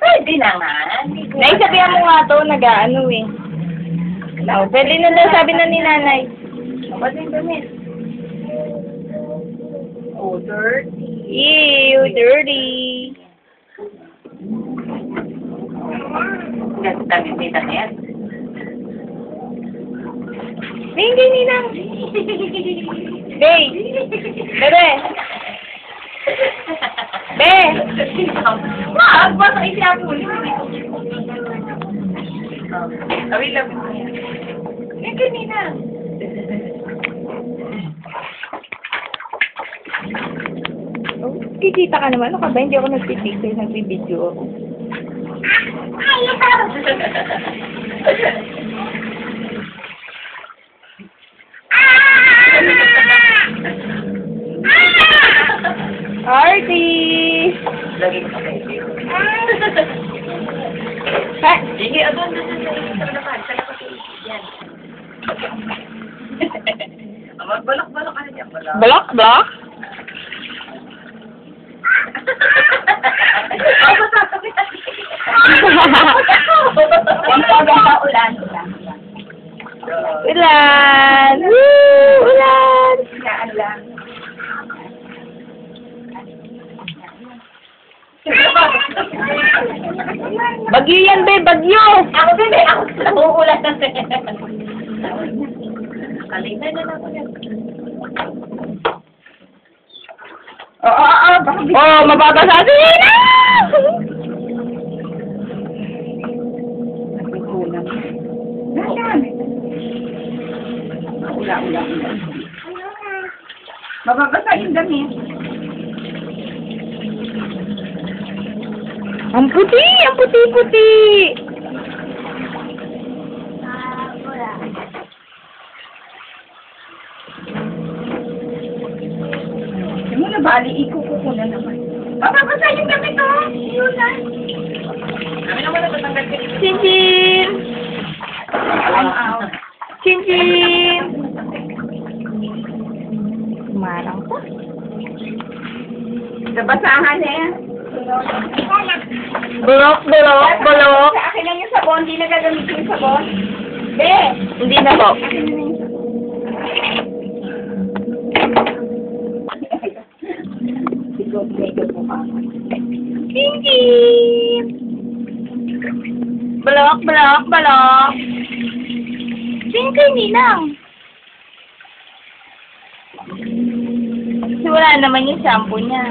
Pwede na nga. Naisabihan mo nga to, nag-ano eh. Oh, pwede na daw, sabi na ni nanay. Pwede yung damit. Oh, dirty. Ew, dirty. Ganda damit may damit. May hindi ninang. Bay! Bebe! Be! Sabi lang. Eh, kanina. Oh, kikita ka naman. Ano ka ba? Hindi ako nagpipicture, nagbibideo ako. Artie! Lagi ko kayo. Ha? Sige, adon doon sa sa lapan. Sa lapan Yan. Balak. Block, block? Ako sasabi na. Ang paganda ulan. Ulan! Woo! Ulan! Saan lang. Bagyo yan, be! Bagyo! Ako eh, ako sa uulan na Kalina na ako yan. Oo, oo, oo. Oh, si Nina! Nasaan? Ula, ula, ula. Mababasa yung damit. Ang puti! Ang puti-puti! Hindi mo na bali, ikukuko na naman. Mababasa yung damit oh. Yun na. Kami naman na tatanggal ka dito. Chin-chin! I'm out. Chin-chin! Marang pa. Nabasahan eh. Bulok, bulok, bulok. Sa akin lang yung sabon, hindi na gagamitin yung sabon. Be! Hindi na po. Chin-chin! Bulok, bulok, bulok. Chin-chin, ninang. Kasi wala naman yung shampoo niya.